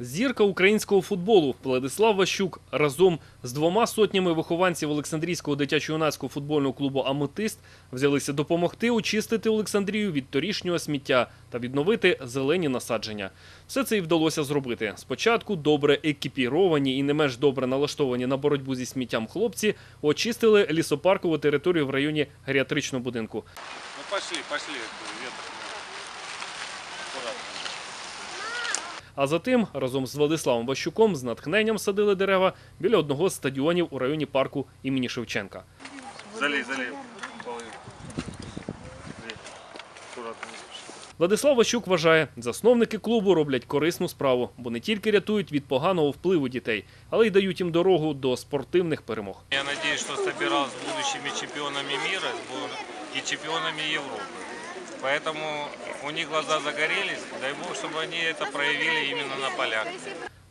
Зірка українського футболу Владислав Ващук разом з двома сотнями вихованців Олександрійського дитячо-юнацького футбольного клубу Аметист взялися допомогти очистити Олександрію від торішнього сміття та відновити зелені насадження. Все це і вдалося зробити. Спочатку добре екіпіровані і не менш добре налаштовані на боротьбу зі сміттям хлопці очистили лісопаркову територію в районі геріатричного будинку. Ну пошли, пошли, ветер. А затим разом з Владиславом Ващуком з натхненням садили дерева біля одного з стадіонів у районі парку імені Шевченка. Не спеши. Владислав Ващук вважає, засновники клубу роблять корисну справу, бо не тільки рятують від поганого впливу дітей, але й дають їм дорогу до спортивних перемог. Я надеюсь, что собирал с будущими чемпионами мира сбор- и чемпионами Европы. Поэтому у них глаза загорелись. Дай бог, чтобы они это проявили именно на полях.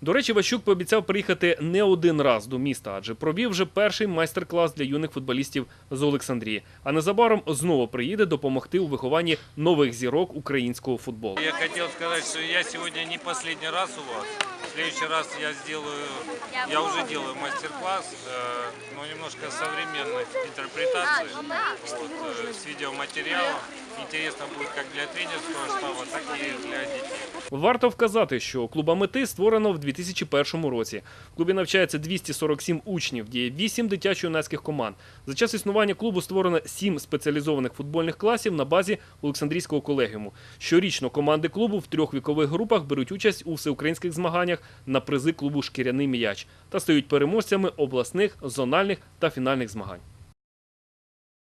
До речі, Ващук пообіцяв приїхати не один раз до міста, адже провів вже перший майстер-клас для юних футболістів з Олександрії. А незабаром знову приїде допомогти у вихованні нових зірок українського футболу. Я хотел сказать, что я сегодня не последний раз у вас. В следующий раз я сделаю, я уже делаю мастер-класс, э, но немножко современной интерпретации, вот, э, с видеоматериалом. Интересно будет как для тренерского штаба, так и для детей. Варто вказати, що клуб Амети створено в 2001 році. В клубі навчається 247 учнів, діє 8 дитячо-юнацьких команд. За час існування клубу створено 7 спеціалізованих футбольних класів на базі Олександрійського колегіуму. Щорічно команди клубу в трьох вікових групах беруть участь у всеукраїнських змаганнях на призи клубу Шкіряний м'яч та стають переможцями обласних, зональних та фінальних змагань.